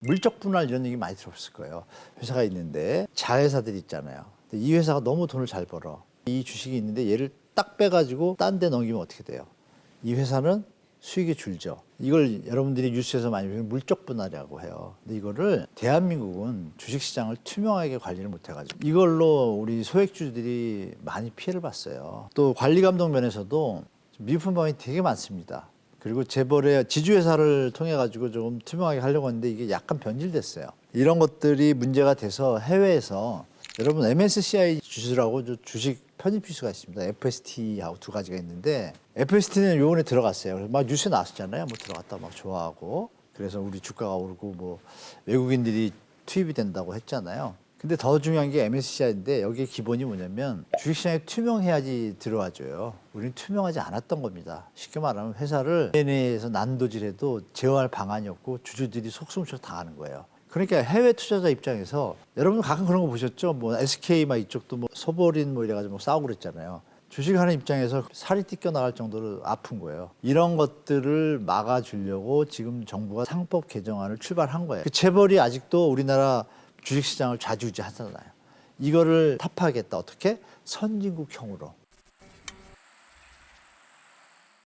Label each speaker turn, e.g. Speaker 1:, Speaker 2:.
Speaker 1: 물적 분할 이런 얘기 많이 들었을 거예요. 회사가 있는데 자회사들이 있잖아요. 근데 이 회사가 너무 돈을 잘 벌어. 이 주식이 있는데 얘를 딱 빼가지고 딴 데 넘기면 어떻게 돼요? 이 회사는 수익이 줄죠. 이걸 여러분들이 뉴스에서 많이 보면 물적 분할이라고 해요. 근데 이거를 대한민국은 주식시장을 투명하게 관리를 못해가지고 이걸로 우리 소액주들이 많이 피해를 봤어요. 또 관리 감독 면에서도 미분방이 되게 많습니다. 그리고 재벌의 지주회사를 통해 가지고 조금 투명하게 하려고 했는데 이게 약간 변질됐어요. 이런 것들이 문제가 돼서 해외에서 여러분 MSCI 주주라고 저 주식 편입 지수가 있습니다. FST하고 두 가지가 있는데 FST는 요번에 들어갔어요. 그래서 막 뉴스에 나왔잖아요. 뭐 들어갔다 막 좋아하고 그래서 우리 주가가 오르고 뭐 외국인들이 투입이 된다고 했잖아요. 근데 더 중요한 게 MSCI인데 여기에 기본이 뭐냐면 주식시장에 투명해야지 들어와줘요. 우리는 투명하지 않았던 겁니다. 쉽게 말하면 회사를 내에서 난도질해도 제어할 방안이 없고 주주들이 속수무책 당하는 거예요. 그러니까 해외 투자자 입장에서 여러분 가끔 그런 거 보셨죠? 뭐 SK 막 이쪽도 뭐 소버린 뭐 이래가지고 뭐 싸우고 그랬잖아요. 주식하는 입장에서 살이 뜯겨 나갈 정도로 아픈 거예요. 이런 것들을 막아주려고 지금 정부가 상법 개정안을 출발한 거예요. 그 재벌이 아직도 우리나라 주식시장을 좌지우지하잖아요. 이거를 타파하겠다. 어떻게? 선진국형으로.